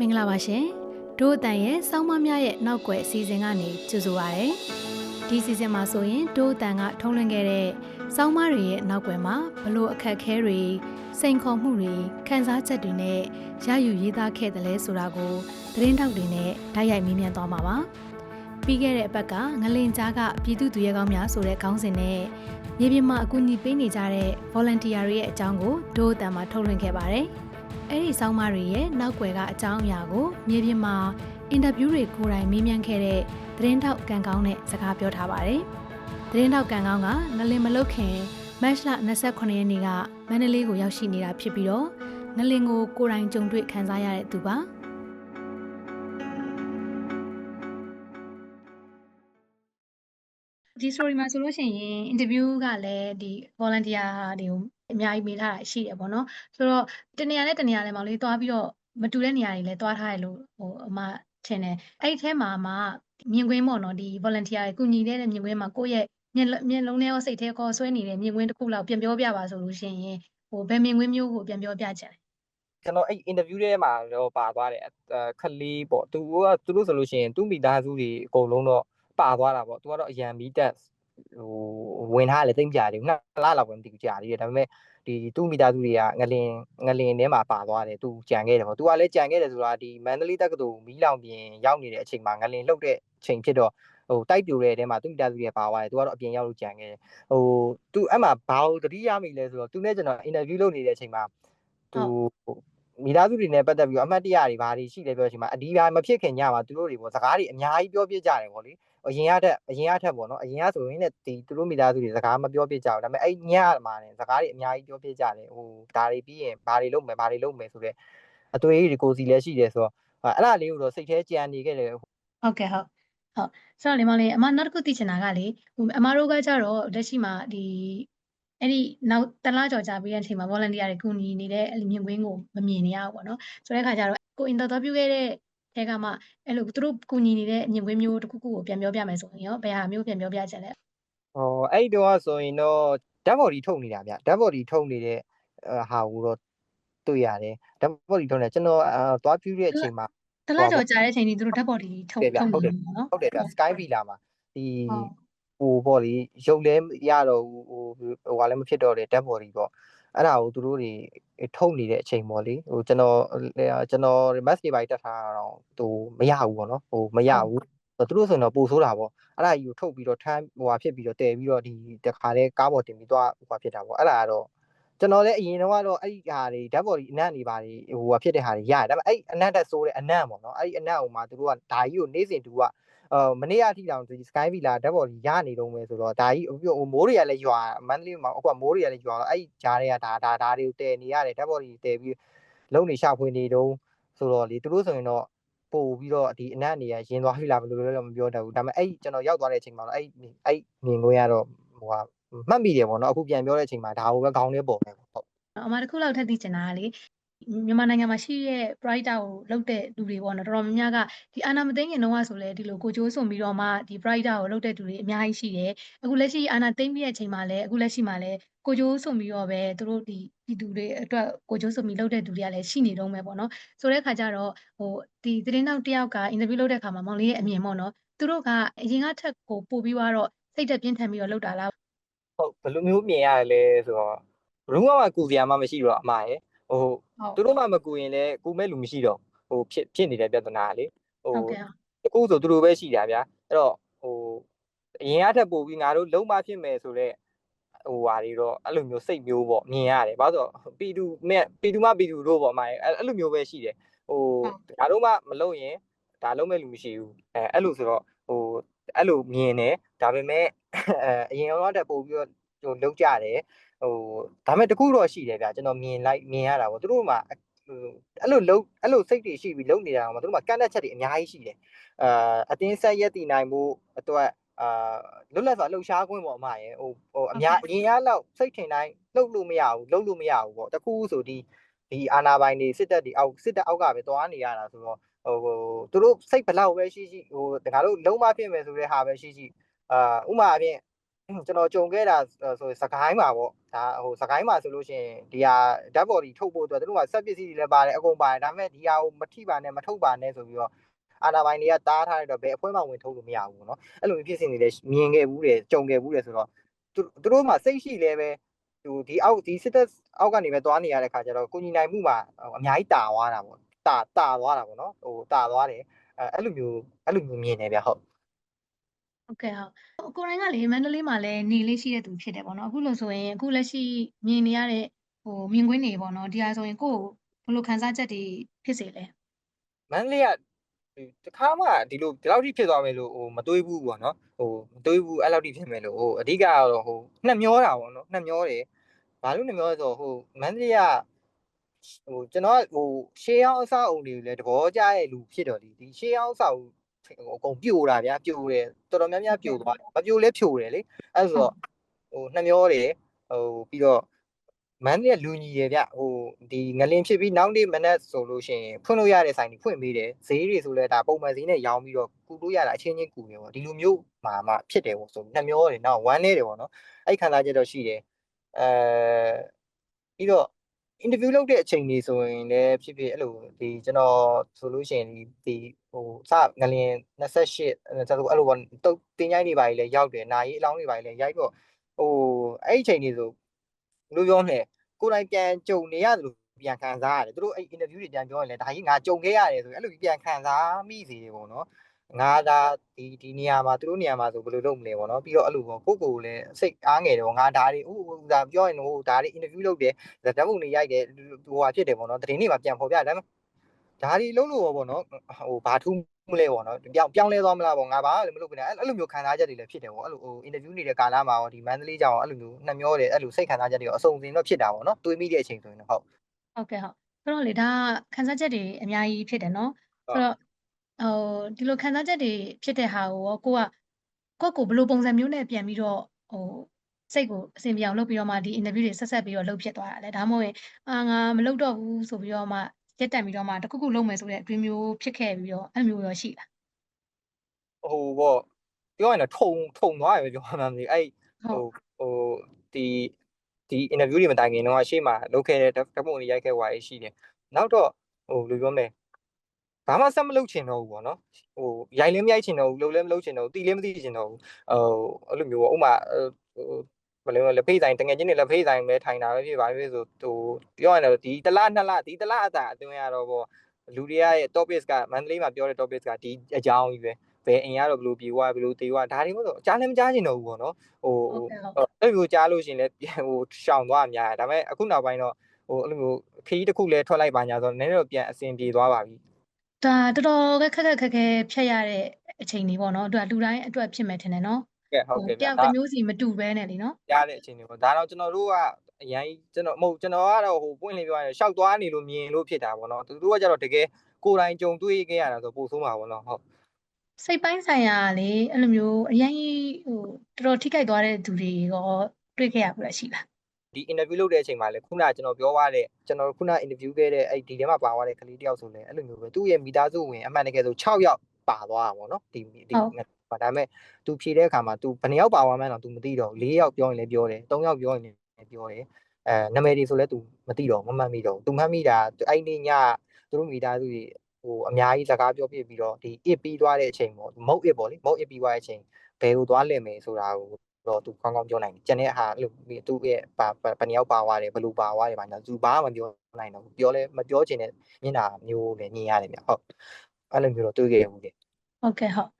မင်္ဂလာပါရှင်ဒို့အတန်ရဲ့စောင်းမများရဲ့နောက်ွယ်အစီအစဉ်ကနေကြိုဆိုပါရစေဒီစီစဉ်မှာဆိုရင်ဒို့အတန်ကထုံးလွှင့်ခဲ့တဲ့စောင်းမတွေရဲ့နောက်ွယ်မှာဘလို့အခက်အခဲတွေစိန်ခေါ်မှုတွေခံစားချက်တွေနဲ့ရယူရေးသားခဲ့တယ်လဲဆိုတာကိုသတင်းတောက်တွေနဲ့ဓာတ်ရိုက်မေးမြန်းသွားမှာပါပြီးခဲ့တဲ့အပတ်ကငလင်ကြားကပြည်သူသူရဲကောင်းများဆိုတဲ့ခေါင်းစဉ်နဲ့မြေပြင်မှာအကူအညီပေးနေကြတဲ့ volunteer တွေရဲ့အကြောင်းကိုဒို့အတန်မှာထုတ်လွှင့်ခဲ့ပါတယ်။ အဲ့ဒီဆောင်းပါးတွေရဲ့နောက်ွယ်ကအကြောင်းအရာကိုမြေပြင်မှာအင်တာဗျူးတွေကိုယ်တိုင်မေးမြန်းခဲ့တဲ့သတင်းတောက်ကန်ကောင်းနဲ့စကားပြောထားပါတယ်။သတင်းတောက်ကန်ကောင်းကငလင်မလုတ်ခင်မတ်လ28ရက်နေ့ကမန္တလေးကိုရောက်ရှိနေတာဖြစ်ပြီးတော့ငလင်ကိုကိုယ်တိုင်ကြုံတွေ့ခံစားရတဲ့သူပါ။ဒီ story မှာဆိုလို့ရှိရင် interview ကလည်းဒီ volunteer တွေကို အများကြီးမေးထားတာရှိတယ်ပေါ့နော်ဆိုတော့တနေရာနဲ့တနေရာလည်းမောင်လေးသွားပြီးတော့မတူတဲ့နေရာတွေလည်းသွားထားတယ်လို့ဟိုအမထင်တယ်အဲ့ဒီထဲမှာမှမြင်ကွင်းပေါ့နော်ဒီ volunteer တွေကုညီတဲ့မြင်ကွင်းမှာကိုယ့်ရဲ့မျက်မျက်လုံးထဲရောစိတ်ထဲရောဆွဲနေတဲ့မြင်ကွင်းတစ်ခုလောက်ပြန်ပြောပြပါဆိုလို့ရှိရင်ဟိုဘယ်မြင်ကွင်းမျိုးကိုပြန်ပြောပြချင်လဲကျွန်တော်အဲ့ interview ထဲမှာတော့ပါသွားတယ်ခလေးပေါ့သူကသူတို့ဆိုလို့ရှိရင်သူ့မိသားစုတွေအကုန်လုံးတော့ပါသွားတာပေါ့သူကတော့အရန်မီတက် ဟိုဝင်ထားတယ်တိတ်ကြတယ်နှစ်လလောက်ပဲမသိဘူးကြာသေးတယ်ဒါပေမဲ့ဒီသူ့မိသားစုတွေကငလင်ငလင်ထဲမှာပါသွားတယ်သူကြံခဲ့တယ်ပေါ့သူကလည်းကြံခဲ့တယ်ဆိုတာဒီမန္တလေးတက္ကသိုလ်မီးလောင်ပြင်ရောက်နေတဲ့အချိန်မှာငလင်လှုပ်တဲ့ချိန်ဖြစ်တော့ဟိုတိုက်ပြိုတဲ့တဲမှာသူ့မိသားစုတွေပါသွားတယ်သူကတော့အပြင်ရောက်လို့ကြံခဲ့တယ်ဟိုသူအဲ့မှာဘာလို့တတိယမိလဲဆိုတော့သူနဲ့ကျွန်တော် interview လုပ်နေတဲ့အချိန်မှာသူမိသားစုတွေနဲ့ပတ်သက်ပြီးတော့အမှတ်တရတွေဘာတွေရှိလဲပြောချိန်မှာအဒီဘာမဖြစ်ခင်ညမှာသူတို့တွေပေါ့စကားတွေအများကြီးပြောပြကြတယ်ပေါ့လေ အရင်ကတက်အရင်ကထက်ပေါ့နော်အရင်ကဆိုရင်လည်းဒီသူတို့မိသားစုတွေစကားမပြောပြကြဘူးဒါပေမဲ့အဲ့ညမှာねစကားတွေအများကြီးပြောပြကြတယ်ဟိုဒါတွေပြီးရင်ဘာတွေလုပ်မယ်ဘာတွေလုပ်မယ်ဆိုတော့အသွေးတွေကိုစီလည်းရှိတယ်ဆိုတော့အဲ့ဒါလေးကိုတော့စိတ်ထဲကြံနေခဲ့တယ်ဟုတ်ကဲ့ဟုတ်ဟုတ်ဆိုတော့လေမလေးအမနောက်တစ်ခုသိချင်တာကလေဟိုအမတို့ကကြတော့လက်ရှိမှာဒီအဲ့ဒီနောက်တလားကြော်ကြပြီးတဲ့အချိန်မှာ volunteer တွေကူညီနေတဲ့အဲ့လိုမြင်ကွင်းကိုမမြင်နေရဘူးပေါ့နော်ဆိုတဲ့အခါကျတော့ကို interview ခဲ့တဲ့ ထဲကမှအဲ့လိုသူတို့ကူညီနေတဲ့မြင်ကွင်းမျိုးတစ်ခုခုကိုပြန်ပြောပြမယ်ဆိုရင်ရောဘယ်ဟာမျိုးပြန်ပြောပြချင်လဲဟောအဲ့ဒီတော့ဆိုရင်တော့ dead body ထုတ်နေတာဗျ dead body ထုတ်နေတဲ့ဟာကိုတော့တွေ့ရတယ် dead body ထုတ်နေကျွန်တော်သွားပြူတဲ့အချိန်မှာတလားကြော်ကြာတဲ့အချိန်ကြီးသူတို့ dead body ထုတ်ဟုတ်တယ်ဗျထုတ်ဟုတ်တယ်နေတယ်နော်ဟုတ်တယ်ဗျ sky villa မှာဒီဟုတ်ဟိုပေါ့လေရုပ်လဲရတော့ဟိုဟိုဟာလည်းမဖြစ်တော့တဲ့ dead body ပေါ့ အဲ့ဒါကိုသူတို့တွေထုတ်နေတဲ့အချိန်ပေါ့လေဟိုကျွန်တော်ကျွန်တော် mass တွေပါတက်ထားတာတော့သူမရဘူးပေါ့နော်ဟိုမရဘူးသူတို့ဆိုရင်တော့ပို့ဆိုးတာပေါ့အဲ့ဒါကြီးကိုထုတ်ပြီးတော့ထမ်းဟိုဟာဖြစ်ပြီးတော့တည်ပြီးတော့ဒီတခါလဲကားပေါ်တင်ပြီးသွားဟိုဟာဖြစ်တာပေါ့အဲ့ဒါကတော့ကျွန်တော်လည်းအရင်တော့ကတော့အဲ့ဒီဟာတွေ dead body အနံ့နေပါတွေဟိုဟာဖြစ်တဲ့ဟာတွေရတယ်ဒါပေမဲ့အဲ့အနံ့တက်ဆိုးတဲ့အနံ့ပေါ့နော်အဲ့ဒီအနံ့ဟိုမှာသူတို့ကဒါကြီးကိုနေ့စဉ်တူက အာမနေ့အထိတောင်ဒီ sky villa ဓာတ်ပေါ်ကြီးရနေတော့မယ်ဆိုတော့ဒါကြီးဟိုမိုးတွေကလည်းရွာမန္တလေးမှာအခုကမိုးတွေကလည်းရွာတော့အဲ့ဂျားတွေကဒါဒါဒါတွေကိုတည်နေရတယ်ဓာတ်ပေါ်ကြီးတည်ပြီးလုံနေရှာဖွေနေတော့ဆိုတော့လေသူတို့ဆိုရင်တော့ပို့ပြီးတော့ဒီအနက်အနေရရင်သွားပြီလားဘယ်လိုလဲတော့မပြောတတ်ဘူးဒါပေမဲ့အဲ့ကျွန်တော်ရောက်သွားတဲ့အချိန်မှာတော့အဲ့အဲ့မြင်ခွင့်ရတော့ဟိုကမှတ်မိတယ်ပေါ့နော်အခုပြန်ပြောတဲ့အချိန်မှာဒါကိုပဲခေါင်းထဲပေါ်ပဲဟုတ်အမတစ်ခုလောက်ထပ်သိချင်တာကလေ မြန်မာနိုင်ငံမှာရှိတဲ့ brighter ကိုလုပ်တဲ့လူတွေပေါ့နော်တော်တော်များများကဒီအာနာမသိငင်တော့ဆိုလဲဒီလိုကိုကျိုးစွန်ပြီးတော့မှဒီ brighter ကိုလုပ်တဲ့လူတွေအများကြီးရှိတယ်အခုလက်ရှိအာနာသိမ့်ပြီးတဲ့အချိန်မှာလဲအခုလက်ရှိမှာလဲကိုကျိုးစွန်ပြီးတော့ပဲသူတို့ဒီဒီသူတွေအတွက်ကိုကျိုးစွန်ပြီးလုပ်တဲ့လူတွေကလည်းရှိနေတော့မယ်ပေါ့နော်ဆိုတဲ့အခါကျတော့ဟိုဒီသတင်းတောက်တယောက်က interview လုပ်တဲ့အခါမှာမောင်လေးရဲ့အမြင်ပေါ့နော်သူတို့ကအရင်ကထက်ကိုပို့ပြီးတော့စိတ်သက်ပြင်းထန်ပြီးတော့လုပ်တာလားဟုတ်ဘယ်လိုမျိုးမြင်ရတယ်လဲဆိုတော့ဘယ်သူမှမကူစရာမှမရှိတော့အမရဲ့ ဟိုဟုတ်သူတို့မှမကူရင်လည်းကူမဲ့လူမရှိတော့ဟိုဖြစ်ဖြစ်နေတဲ့ပြဿနာလေဟိုဟုတ်ကဲ့တကူဆိုသူတို့ပဲရှိတာဗျာအဲ့တော့ဟိုအရင်အထက်ပို့ပြီးငါတို့လုံးမဖြစ်မယ်ဆိုတော့ဟိုဟာတွေတော့အဲ့လိုမျိုးစိတ်မျိုးပေါ့မြင်ရတယ်ဘာလို့ဆိုပီတူမဲ့ပီတူမပီတူတို့ပေါ့မရဲ့အဲ့လိုမျိုးပဲရှိတယ်ဟိုငါတို့မှမလုပ်ရင်ဒါလုံးမဲ့လူမရှိဘူးအဲအဲ့လိုဆိုတော့ဟိုအဲ့လိုမြင်တယ်ဒါပေမဲ့အဲအရင်တော့တက်ပို့ပြီးတော့ဟိုလုံးကြတယ် ဟိုဒါပေမဲ့တကူတော့ရှိတယ်ဗျာကျွန်တော်မြင်လိုက်မြင်ရတာပေါ့သူတို့မှဟိုအဲ့လိုလုံးအဲ့လိုစိတ်တွေရှိပြီးလုံးနေတာကသူတို့မှကန့်တဲ့ချက်တွေအများကြီးရှိတယ်အာအတင်းဆက်ရက်တည်နိုင်မှုအတွက်အာလွတ်လပ်စွာလှုပ်ရှားခွင့်ပေါ့အမရဲ့ဟိုဟိုအများအရင်ကလောက်စိတ်ထင်တိုင်းလှုပ်လို့မရဘူးလှုပ်လို့မရဘူးပေါ့တကူဆိုဒီဒီအာနာပိုင်တွေစစ်တပ်တွေအောက်စစ်တပ်အောက်ကပဲသွားနေရတာဆိုတော့ဟိုဟိုသူတို့စိတ်ဘလောက်ပဲရှိရှိဟိုတခါလို့လုံးမဖြစ်မယ်ဆိုတဲ့ဟာပဲရှိရှိအာဥမာအပြင် ကျွန်တော်ကြုံခဲ့တာဆိုစကိုင်းမှာပေါ့ဒါဟိုစကိုင်းမှာဆိုလို့ရှိရင်ဒီဟာဓာတ်ဘော်ဒီထုတ်ဖို့အတွက်သူတို့ကစက်ပစ္စည်းတွေလည်းပါတယ်အကုန်ပါတယ်ဒါပေမဲ့ဒီဟာကိုမထိပါနဲ့မထုတ်ပါနဲ့ဆိုပြီးတော့အာနာပိုင်းတွေကတားထားရတော့ဘယ်အဖွဲမှဝင်ထုတ်လို့မရဘူးเนาะအဲ့လိုမျိုးဖြစ်စဉ်တွေလည်းမြင်ခဲ့ဘူးတယ်ကြုံခဲ့ဘူးတယ်ဆိုတော့သူတို့မှစိတ်ရှိလဲပဲဟိုဒီအောက်ဒီစစ်တပ်အောက်ကနေပဲသွားနေရတဲ့ခါကျတော့ကိုညီနိုင်မှုမှာအများကြီးတာသွားတာပေါ့တာတာသွားတာပေါ့နော်ဟိုတာသွားတယ်အဲအဲ့လိုမျိုးအဲ့လိုမျိုးမြင်နေဗျဟုတ် ဟုတ်ကဲ့ဟုတ်ကိုရိုင်းကလေမန္တလေးမှာလည်းနေလေးရှိတဲ့သူဖြစ်တယ်ပေါ့နော်အခုလို့ဆိုရင်အခုလက်ရှိမြင်နေရတဲ့ဟိုမြင်ကွင်းတွေပေါ့နော်ဒီဟာဆိုရင်ကိုယ်ဘယ်လိုခံစားချက်တွေဖြစ်စေလဲမန္တလေးကတခါမှဒီလိုဒီလောက်ထိဖြစ်သွားမယ်လို့ဟိုမတွေးဘူးပေါ့နော်ဟိုမတွေးဘူးအဲ့လောက်ထိဖြစ်မယ်လို့ဟိုအဓိကကတော့ဟိုနှက်မျောတာပေါ့နော်နှက်မျောတယ်ဘာလို့နှက်မျောလဲဆိုတော့ဟိုမန္တလေးကဟိုကျွန်တော်ကဟိုရှေးအောင်အဆောက်အုံတွေကိုလည်းတဘောကြရဲ့လူဖြစ်တော့ဒီဒီရှေးအောင်အဆောက်အုံ ဟိုအကုန်ပြိုတာဗျာပြိုတယ်တော်တော်များများပြိုသွားတယ်မပြိုလဲဖြိုတယ်လေအဲ့ဆိုတော့ဟိုနှမျောတယ်ဟိုပြီးတော့မန်းတဲ့လူညီတယ်ဗျဟိုဒီငလင်ဖြစ်ပြီးနောက်နေ့မနက်ဆိုလို့ရှိရင်ဖွင့်လို့ရတဲ့ဆိုင်တွေဖွင့်ပေးတယ်ဈေးတွေဆိုလဲဒါပုံမှန်ဈေးနဲ့ရောင်းပြီးတော့ကူလို့ရတာအချင်းချင်းကူနေပေါ့ဒီလိုမျိုးမှာမှဖြစ်တယ်ပေါ့ဆိုနှမျောတယ်နောက်ဝမ်းနေတယ်ပေါ့နော်အဲ့ခံစားချက်တော့ရှိတယ်အဲပြီးတော့ interview လုပ်တဲ့အချိန်ကြီးဆိုရင်လည်းဖြစ်ဖြစ်အဲ့လိုဒီကျွန်တော်ဆိုလို့ရှိရင်ဒီဒီဟိုစငလင်28ဆိုတော့အဲ့လိုပေါ့တုတ်တင်ချိုင်းတွေပါကြီးလည်းရောက်တယ်နာရီအလောင်းတွေပါကြီးလည်းရိုက်တော့ဟိုအဲ့အချိန်ကြီးဆိုဘယ်လိုပြောလဲကိုယ်တိုင်ပြန်ကြုံနေရတယ်လို့ပြန်ခံစားရတယ်သူတို့အဲ့ interview တွေပြန်ပြောရင်လည်းဒါကြီးငါကြုံခဲ့ရတယ်ဆိုရင်အဲ့လိုပြန်ခံစားမိစေတယ်ပေါ့နော် ငါဒါဒီဒီနေရာမှာသူတို့နေရာမှာဆိုဘယ်လိုလုပ်မလဲပေါ့နော်ပြီးတော့အဲ့လိုပေါ့ကိုကိုကိုလည်းစိတ်အားငယ်တယ်ပေါ့ငါဒါတွေဥဒါပြောရင်ဟိုဒါတွေ interview လုပ်တယ်ဓာတ်ပုံတွေရိုက်တယ်ဟိုဟာဖြစ်တယ်ပေါ့နော်တရင်တွေမှာပြန်ဖော်ပြတယ်ဒါပေမဲ့ဒါတွေလုံးလို့ပေါ့နော်ဟိုဘာထူးမလဲပေါ့နော်ပြောင်းပြောင်းလဲသွားမလားပေါ့ငါဘာလည်းမလုပ်ဘူးနဲ့အဲ့လိုမျိုးခံစားချက်တွေလည်းဖြစ်တယ်ပေါ့အဲ့လိုဟို interview နေတဲ့ကာလမှာရောဒီမန္တလေးကြောင်အဲ့လိုမျိုးနှမျောတယ်အဲ့လိုစိတ်ခံစားချက်တွေရောအစုံစင်တော့ဖြစ်တာပေါ့နော်တွေးမိတဲ့အချိန်ဆိုရင်တော့ဟုတ်ဟုတ်ကဲ့ဟုတ်ဆိုတော့လေဒါခံစားချက်တွေအများကြီးဖြစ်တယ်နော်ဆိုတော့ ဟိုဒီလိုခံစားချက်တွေဖြစ်တဲ့ဟာကိုရောကိုကကိုယ့်ကိုဘယ်လိုပုံစံမျိုးနဲ့ပြန်ပြီးတော့ဟိုစိတ်ကိုအဆင်ပြေအောင်လုပ်ပြီးတော့မှဒီ interview တွေဆက်ဆက်ပြီးတော့လုပ်ဖြစ်သွားတာလေဒါမှမဟုတ်ရင်အာငါမလုပ်တော့ဘူးဆိုပြီးတော့မှရက်တက်ပြီးတော့မှတခုခုလုပ်မယ်ဆိုတဲ့အတွေ့မျိုးဖြစ်ခဲ့ပြီးတော့အဲ့မျိုးရောရှိလားဟိုပေါ့ပြောရင်တော့ထုံထုံသွားရပဲပြောမှမသိအဲ့ဟုဟိုတ်ဟိုဒီဒီ interview တွေမတိုင်ခင်တော့ရှေ့မှာလုပ်ခဲ့တဲ့ဓာတ်ပုံတွေရိုက်ခဲ့ွားရရှိတယ်နောက်တော့ဟိုဘယ်လိုပြောမလဲ ဘာမှဆက်မလုပ်ချင်တော့ဘူးပေါ့နော်ဟိုရိုက်လည်းမရိုက်ချင်တော့ဘူးလုပ်လည်းမလုပ်ချင်တော့ဘူးတီလည်းမတီချင်တော့ဘူးဟိုအဲ့လိုမျိုးပေါ့ဥမာဟိုဘယ်လိုလဲလက်ဖေးဆိုင်တငယ်ချင်းတွေလက်ဖေးဆိုင်ပဲထိုင်တာပဲဖြစ်ပါပဲဆိုဟိုပြောရရင်တော့ဒီတစ်လနှစ်လဒီတစ်လအတာအတွင်းရတော့ပေါ့လူတွေရဲ့ topics ကမန္တလေးမှာပြောတဲ့ topics ကဒီအကြောင်းကြီးပဲဘယ်အိမ်ရတော့ဘယ်လိုပြေဝဘယ်လိုတေဝဒါတွေမို့ဆိုကြားလည်းမကြားချင်တော့ဘူးပေါ့နော်ဟိုဟုတ်ကဲ့ဟုတ်အဲ့လိုကြားလို့ရှိရင်လည်းဟိုရှောင်သွားအများတယ်ဒါပေမဲ့အခုနောက်ပိုင်းတော့ဟိုအဲ့လိုမျိုးခရီးတစ်ခုလဲထွက်လိုက်ပါညာဆိုတော့နည်းနည်းတော့ပြန်အဆင်ပြေသွားပါပြီ ဒါတော်တော်ခက်ခက်ခက်ခက်ခဲဖြတ်ရတဲ့အချိန်တွေပေါ့နော်အတွက်လူတိုင်းအတွက်ဖြစ်မယ်ထင်တယ်နော်ကဲဟုတ်ကဲ့တဗျာယောက်ဒါတစ်မျိုးစီမတူဘဲနဲ့လीနော်ကြားတဲ့အချိန်တွေပေါ့ဒါတော့ကျွန်တော်တို့ကအရင်ကျွန်တော်မဟုတ်ကျွန်တော်ကတော့ဟိုပွင့်လင်းပြောရရင်ရှောက်သွားနေလို့မြင်လို့ဖြစ်တာပေါ့နော်သူတို့ကကြတော့တကယ်ကိုယ်တိုင်ကြုံတွေ့ခဲ့ရတာဆိုပို့ဆိုးမှာပေါ့နော်ဟုတ်စိတ်ပိုင်းဆိုင်ရာလေအဲ့လိုမျိုးအရင်ဟိုတော်တော်ထိခိုက်သွားတဲ့သူတွေရောတွေ့ခဲ့ရဘူးလားရှိလား ဒီ interview လုပ်တဲ့အချိန်မှာလေခုနကကျွန်တော်ပြောသွားတဲ့ကျွန်တော်ခုန interview ခဲ့တဲ့အဲ့ဒီထဲမှာပါသွားတဲ့ကလေးတယောက်ဆိုလဲအဲ့လိုမျိုးပဲသူ့ရဲ့မိသားစုဝင်အမှန်တကယ်ဆို6ယောက်ပါသွားတာပေါ့နော်ဒီဒီဒါပေမဲ့ तू ဖြေတဲ့အခါမှာ तू ဘယ်နှယောက်ပါသွားမှန်းတော့ तू မသိတော့ဘူး4ယောက်ပြောရင်လည်းပြောတယ်3ယောက်ပြောရင်လည်းပြောတယ်အဲနာမည်တွေဆိုလဲ तू မသိတော့မမှတ်မိတော့ तू မှတ်မိတာအဲ့ဒီညသူတို့မိသားစုတွေဟိုအများကြီးစကားပြောပြပြီးတော့ဒီ it ပြီးသွားတဲ့အချိန်ပေါ့မုတ် it ပေါ့လေမုတ် it ပြီးသွားတဲ့အချိန်ဘယ်ကိုသွားလဲမယ်ဆိုတာကို တော့ तू ကောင်းကောင်းပြောနိုင်တယ်ကျန်တဲ့ဟာအဲ့လိုသူ့ရဲ့ပါဘယ်နှယောက်ပါသွားတယ်ဘယ်လိုပါသွားတယ်ဘာညာ तू ဘာမှမပြောနိုင်တော့ဘူးပြောလဲမပြောချင်တဲ့မျက်နှာမျိုးလည်းမြင်ရတယ်ဗျဟုတ်အဲ့လိုမျိုးတော့တွေ့ခဲ့ရဘူးလေဟုတ်ကဲ့ဟုတ်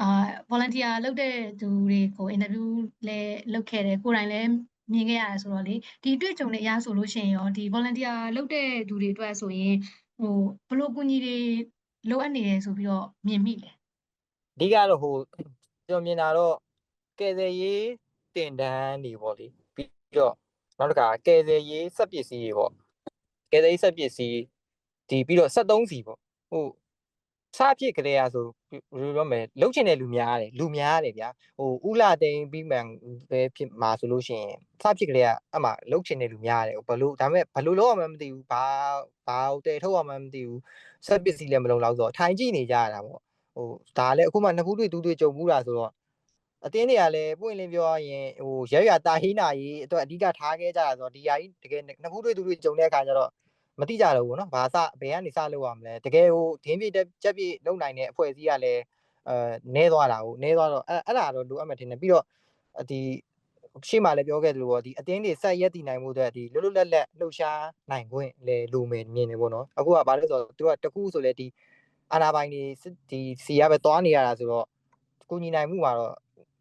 အာ volunteer လုပ်တဲ့သူတွေကို interview လဲလုပ်ခဲ့တယ်ကိုယ်တိုင်လည်းမြင်ခဲ့ရတယ်ဆိုတော့လေဒီတွေ့ကြုံတဲ့အရာဆိုလို့ရှိရင်ရောဒီ volunteer လုပ်တဲ့သူတွေအတွက်ဆိုရင်ဟိုဘယ်လိုကူညီတွေလိုအပ်နေတယ်ဆိုပြီးတော့မြင်မိလဲအဓိကတော့ဟိုကျွန်တော်မြင်တာတော့ ကယ်ဆယ်ရေးတင်တန်းတွေပေါ့လေပြီးတော့နောက်တစ်ခါကယ်ဆယ်ရေးစက်ပစ္စည်းတွေပေါ့ကယ်ဆယ်ရေးစက်ပစ္စည်းဒီပြီးတော့73စီပေါ့ဟိုစားဖြစ်ကြရဆိုဘယ်လိုပြောမလဲလုတ်ချင်တဲ့လူများတယ်လူများတယ်ဗျာဟိုဥလာတိန်ပြီးမှန်ပဲဖြစ်မှာဆိုလို့ရှိရင်စားဖြစ်ကြရအမှလုတ်ချင်တဲ့လူများတယ်ဘလို့ဒါပေမဲ့ဘလို့လောက်အောင်မသိဘူးဘာဘာတဲထုတ်အောင်မသိဘူးစက်ပစ္စည်းလည်းမလုံလောက်ဆိုထိုင်ကြည့်နေကြရတာပေါ့ဟိုဒါလည်းအခုမှနှစ်ခုတွေ့တူးတွေ့ကြုံမှုတာဆိုတော့ အတင်းတွေကလည်းပွင့်လင်းပြောရရင်ဟိုရရတာဟိနာကြီးအတွက်အဓိကထားခဲ့ကြတာဆိုတော့ဒီဟာကြီးတကယ်နှစ်ခုတွေ့သူတွေကြုံတဲ့အခါကျတော့မတိကြတော့ဘူးเนาะဘာစဘယ်ကနေစလုပ်ရမလဲတကယ်ဟိုဒင်းပြတက်ချက်ပြလုံနိုင်တဲ့အဖွဲ့အစည်းကလည်းအဲနဲသွားတာကိုနဲသွားတော့အဲ့အဲ့ဒါတော့လိုအပ်မှထင်တယ်ပြီးတော့ဒီရှေ့မှာလည်းပြောခဲ့သလိုပေါ့ဒီအတင်းတွေဆက်ရက်တည်နိုင်မှုအတွက်ဒီလွတ်လွတ်လပ်လပ်လှုပ်ရှားနိုင်ခွင့်လည်းလိုမယ်မြင်နေပေါ့နော်အခုကဘာလို့လဲဆိုတော့သူကတကူဆိုလဲဒီအာနာပိုင်တွေဒီစီရပဲသွားနေရတာဆိုတော့ကိုညီနိုင်မှုမှာတော့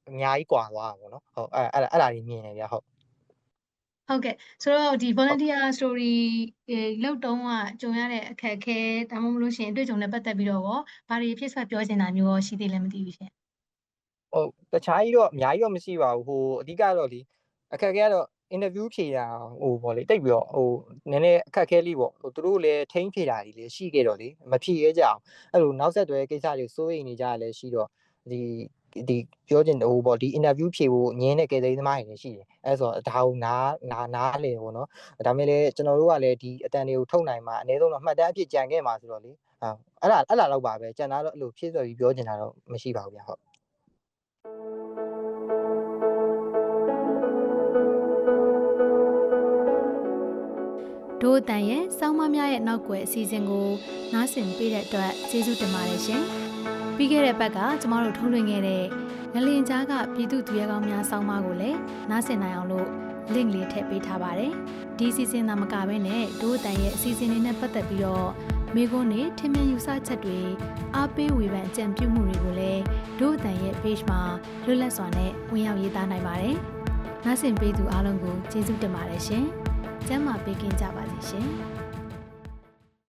အများကြီးကွာသွားတာပေါ့နော်ဟုတ်အဲ့အဲ့အဲ့ဒါကြီးမြင်နေဗျဟုတ်ဟုတ်ကဲ့ဆိုတော့ဒီ volunteer story လောက်တုံးကကြုံရတဲ့အခက်အခဲဒါမှမဟုတ်လို့ရှင်အတွေ့အကြုံနဲ့ပတ်သက်ပြီးတော့ရောဘာတွေဖြစ်ဆက်ပြောချင်တာမျိုးရောရှိသေးလဲမသိဘူးရှင်ဟုတ်တခြားကြီးတော့အများကြီးတော့မရှိပါဘူးဟိုအဓိကတော့ဒီအခက်အခဲကတော့ interview ဖြေတာဟိုဗောလေတိတ်ပြီးတော့ဟိုနည်းနည်းအခက်အခဲလေးဗောဟိုသူတို့လည်းထိမ့်ဖြေတာတွေလည်းရှိခဲ့တော့လေမဖြေရကြအောင်အဲ့လိုနောက်ဆက်တွဲကိစ္စတွေစိုးရိမ်နေကြရလည်းရှိတော့ဒီ ဒီပြောချင်ဟိုပေါ့ဒီ interview ဖြေဖို့ညင်းတဲ့ကယ်ဆယ်ရေးသမားတွေလည်းရှိတယ်အဲဆိုတော့ဒါကိုနားနားနားလေပေါ့နော်ဒါမဲ့လည်းကျွန်တော်တို့ကလည်းဒီအတန်တွေကိုထုတ်နိုင်မှာအနည်းဆုံးတော့မှတ်တမ်းအဖြစ်ကြံခဲ့မှာဆိုတော့လေအဲ့ဒါအဲ့ဒါတော့ပါပဲကျန်တာတော့အဲ့လိုဖြည့်ဆိုပြီးပြောချင်တာတော့မရှိပါဘူးဗျဟုတ်ဒို့အတန်ရဲ့စောင်းမများရဲ့နောက်ွယ်အစီအစဉ်ကိုနားဆင်ပေးတဲ့အတွက်ကျေးဇူးတင်ပါတယ်ရှင်။ ပြီးခဲ့တဲ့ဘက်ကကျမတို့ထုတ်လွှင့်ခဲ့တဲ့ငလင်ကြားကပြည်သူသူရဲကောင်းများစောင်းမကိုလည်းနားဆင်နိုင်အောင်လို့ link လေးထည့်ပေးထားပါတယ်။ဒီအစီအစဉ်သာမကဘဲနဲ့ဒို့အတန်ရဲ့အစီအစဉ်လေးနဲ့ပတ်သက်ပြီးတော့မိကုန်းနဲ့ထင်မြင်ယူဆချက်တွေအားပေးဝေဖန်ကြံပြုမှုတွေကိုလည်းဒို့အတန်ရဲ့ page မှာလွတ်လပ်စွာနဲ့ဝင်ရောက်ရေးသားနိုင်ပါတယ်။နားဆင်ပေးသူအားလုံးကိုကျေးဇူးတင်ပါတယ်ရှင်။ကျမ်းမာပေးကင်းကြပါစေရှင်။